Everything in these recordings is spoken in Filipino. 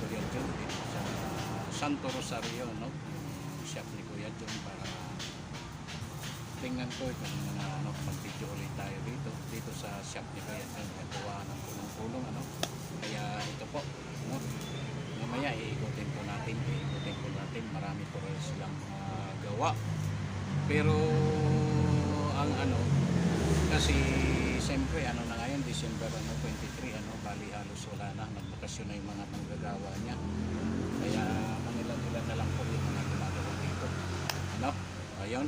Kuya John dito sa Santo Rosario, no? Shop ni Kuya John para tingnan ko kung mga ano, mag-video ulit tayo dito. Dito sa shop ni Kuya John. Katuwa ng kulong-kulong, ano? Kaya ito po, no? mamaya iikutin po natin iikutin po natin marami po rin silang mga gawa pero ang ano kasi siyempre ano na ngayon December ano 23 ano bali halos wala na nagbakasyon na yung mga manggagawa niya. Kaya mangilan-ilan na lang po yung mga ginagawa dito. Ano? Ayun.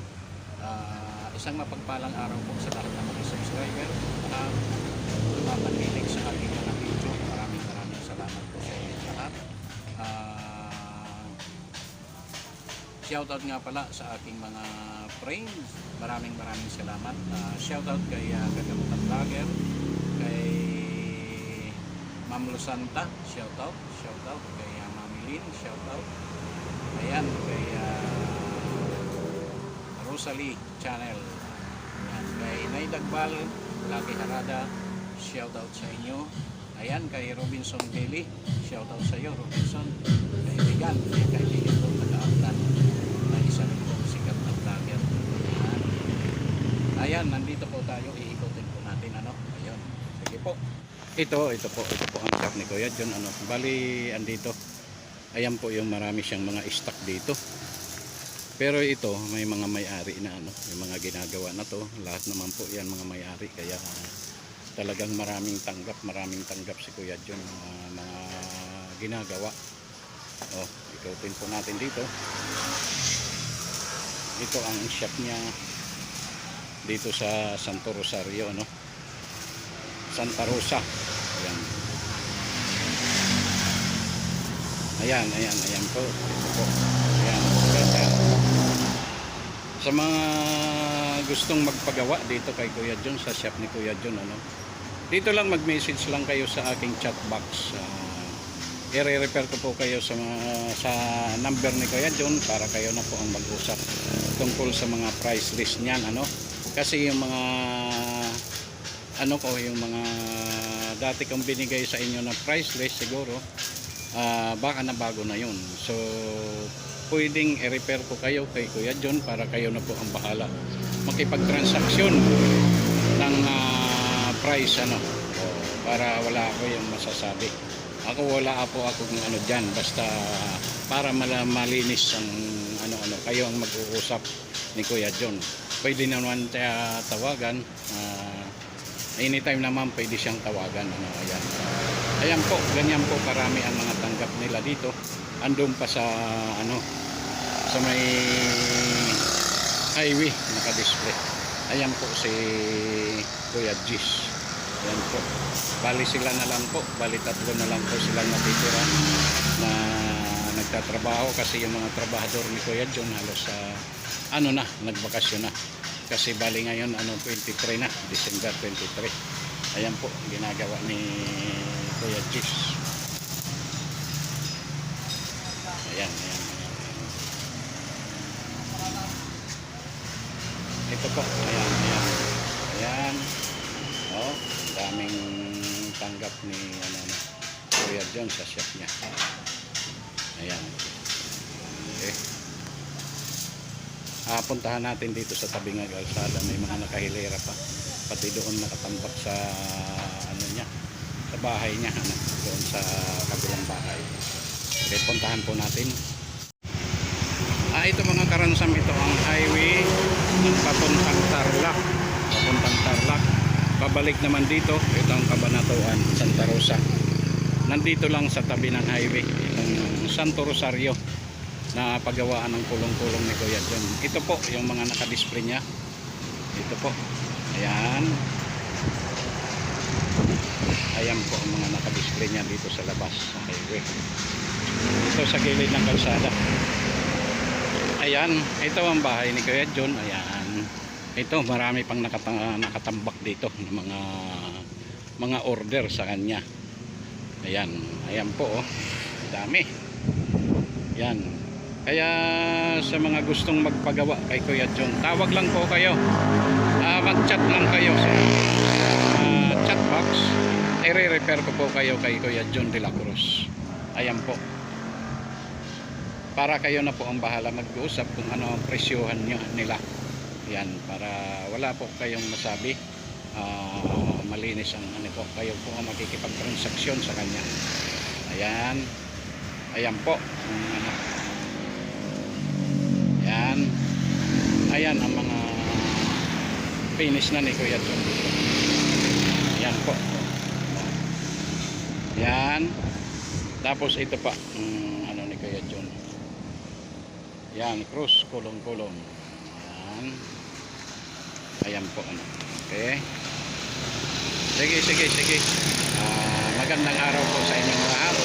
Ah, isang mapagpalang araw po sa lahat ng mga subscriber. At tumapanhilig sa aking mga video. Maraming maraming salamat po sa inyo lahat. Ah, shoutout nga pala sa aking mga friends. Maraming maraming salamat. Ah, shoutout kay uh, Kagamutan Vlogger, kay Ma'am Lusanta, shoutout. Shoutout kay uh, Mami Lynn, shoutout. Ayan, kay ah, Rosalie Channel. Ayan, kay Nay Dagbal, Lucky Harada, shoutout sa inyo. Ayan, kay Robinson Bailey, shoutout sa iyo, Robinson. Kaibigan, kay kaibigan ko taga-Aklan na isa rin pong sikat na vlogger. Ayan. Ayan, nandito po tayo, iikutin po natin, ano? Ayun, sige po. Ito, ito po, ito po ang shop ni Kuya John, ano? Bali, andito. Ayan po yung marami siyang mga stock dito. Pero ito, may mga may-ari na ano, yung mga ginagawa na to. Lahat naman po yan mga may-ari. Kaya talagang maraming tanggap, maraming tanggap si Kuya John mga, mga ginagawa. Oh, ikutin po natin dito. Ito ang shop niya dito sa Santo Rosario, no? Santa Rosa. Ayan. Ayan, ayan, ayan po. Ayan. Sa mga gustong magpagawa dito kay Kuya John, sa shop ni Kuya John, ano? Dito lang mag-message lang kayo sa aking chat box. Uh, i-refer ko po kayo sa, mga, sa number ni Kuya John para kayo na po ang mag-usap tungkol sa mga price list niyan, ano? Kasi yung mga ano ko, yung mga dati kong binigay sa inyo na price list siguro, ah, baka na bago na yun. So, pwedeng i-refer ko kayo kay Kuya John para kayo na po ang bahala. Makipag-transaksyon ng ah, price ano para wala ako yung masasabi. Ako wala po ako ng ano dyan. Basta para malinis ang ano ano kayo ang mag-uusap ni Kuya John. Pwede naman tayo tawagan ah, anytime naman pwede siyang tawagan ano ayan. Ayan po ganyan po karami ang mga tanggap nila dito. Andun pa sa ano sa may highway naka-display. Ayan po si Kuya Gis. Ayan po. Bali sila na lang po bali tatlo na lang po sila natitira na nagtatrabaho kasi yung mga trabahador ni Kuya John halos sa ano na nagbakasyon na kasi bali ngayon ano 23 na December 23 ayan po ginagawa ni Kuya Gis ayan ayan. Ito po ayan ayan ayan. Oh daming tanggap ni ano Kuya John sa shop niya. Ayan okay ah, puntahan natin dito sa tabi ng kalsada may mga nakahilera pa pati doon nakatambak sa ano niya sa bahay niya ano, doon sa kabilang bahay okay puntahan po natin Ah, ito mga karansam, ito ang highway ng papuntang Tarlac. Papuntang Tarlac. Pabalik naman dito, ito ang Kabanatuan, Santa Rosa. Nandito lang sa tabi ng highway, itong Santo Rosario na paggawaan ng kulong-kulong ni Kuya John. Ito po, yung mga nakadisplay niya. Ito po. Ayan. Ayan po ang mga nakadisplay niya dito sa labas sa highway. dito sa gilid ng kalsada. Ayan, ito ang bahay ni Kuya John. Ayan. Ito, marami pang nakata- nakatambak dito ng mga mga order sa kanya. Ayan, ayan po oh. Dami. Yan. Kaya sa mga gustong magpagawa kay Kuya John, tawag lang po kayo. Ah, mag-chat lang kayo sa ah, chat box. I-refer ko po kayo kay Kuya John de la Cruz. Ayan po. Para kayo na po ang bahala mag-uusap kung ano ang presyohan nyo nila. Yan, para wala po kayong masabi. Ah, malinis ang ano po. Kayo po ang makikipag-transaksyon sa kanya. Ayan. Ayan po. Ang ano. Ayan. Ayan ang mga finish na ni Kuya John. Ayan po. Ayan. Tapos ito pa. mm, ano ni Kuya John. Ayan. Cross. Kulong-kulong. Ayan. Ayan po. Ano. Okay. Sige, sige, sige. Ah, magandang araw po sa inyong lahat.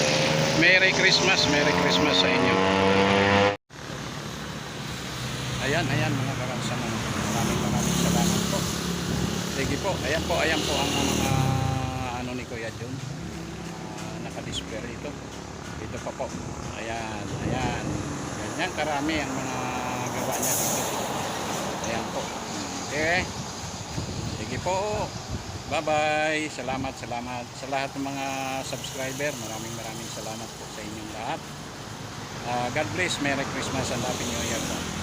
Merry Christmas, Merry Christmas sa inyo. Ayan, ayan mga karansaman. Maraming maraming salamat po. Sige po, ayan po, ayan po ang mga ano ni Kuya John. Uh, nakadisplay ito. Ito pa po. Ayan, ayan. Ganyan karami ang mga gawa niya dito. Ayan po. Okay. Sige po. Bye-bye. Salamat, salamat sa lahat ng mga subscriber. Maraming maraming salamat po sa inyong lahat. Ah, God bless. Merry Christmas and Happy New Year po.